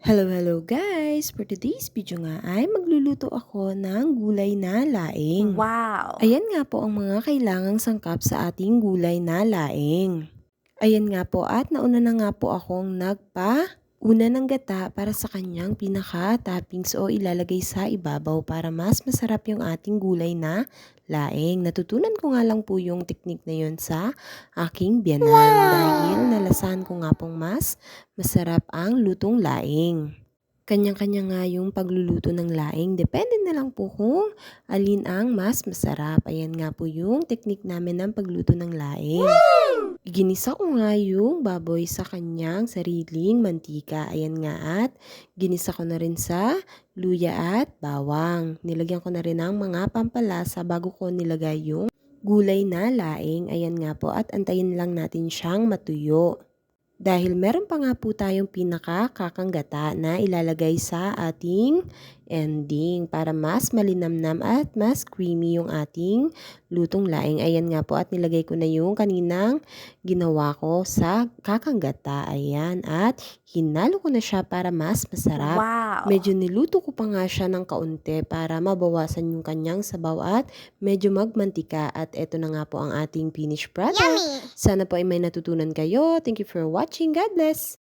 Hello, hello guys! For today's video nga ay magluluto ako ng gulay na laing. Wow! Ayan nga po ang mga kailangang sangkap sa ating gulay na laing. Ayan nga po at nauna na nga po akong nagpa una ng gata para sa kanyang pinaka-toppings o ilalagay sa ibabaw para mas masarap yung ating gulay na laing. Natutunan ko nga lang po yung teknik na yun sa aking biyanan dahil nalasahan ko nga pong mas masarap ang lutong laing. Kanya-kanya nga yung pagluluto ng laing. Depende na lang po kung alin ang mas masarap. Ayan nga po yung teknik namin ng pagluto ng laing. Ginisa ko nga yung baboy sa kanyang sariling mantika. Ayan nga at ginisa ko na rin sa luya at bawang. Nilagyan ko na rin ng mga pampalasa bago ko nilagay yung gulay na laing. Ayan nga po at antayin lang natin siyang matuyo. Dahil meron pa nga po tayong pinaka-kakanggata na ilalagay sa ating ending para mas malinamnam at mas creamy yung ating lutong laing. Ayan nga po at nilagay ko na yung kaninang ginawa ko sa kakanggata. Ayan at hinalo ko na siya para mas masarap. Wow! Medyo niluto ko pa nga siya ng kaunti para mabawasan yung kanyang sabaw at medyo magmantika. At eto na nga po ang ating finished product. Yummy! Sana po ay may natutunan kayo. Thank you for watching. God bless!